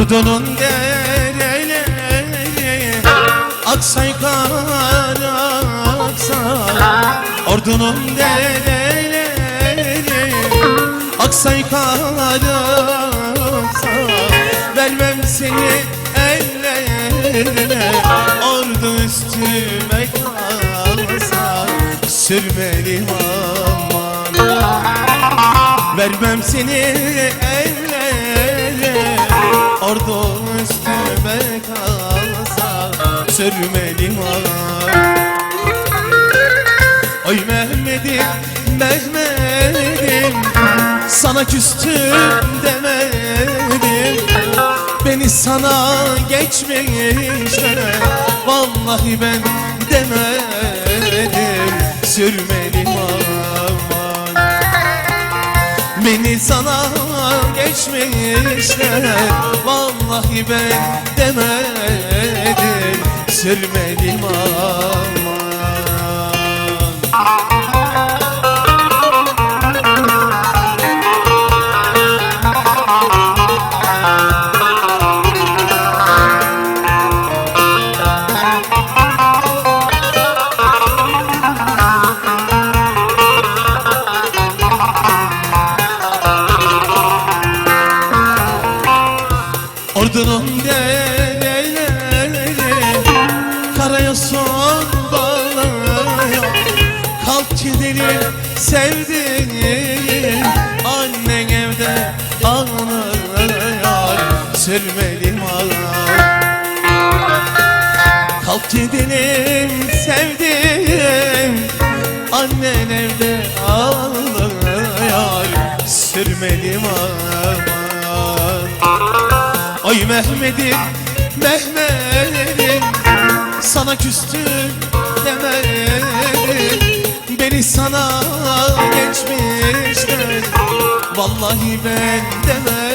Udunun dereleri Aksay kar aksay Ordunun dereleri Aksay kar aksay Vermem seni ellerine Ordu üstüme kalsa Sürmeli aman Vermem seni ellere. Ordu üstüme kalsa Sürmeli Oy Mehmet'im, Mehmet'im Sana küstüm demedim. Beni sana geçmişler Vallahi ben demedim. Sürmeli aman. Beni sana geçmişler Vallahi ben demedim. Sürmedim aman Ordunun dereleri Karaya son bağlıyor Kalk gidelim sevdiğim Annen evde ağlıyor Sürmelim ağlar Kalk gidelim sevdiğim Annen evde ağlıyor Sürmelim aman Ay Mehmet'im, Mehmet'im Sana küstüm demedim. Beni sana geçmişler Vallahi ben demedim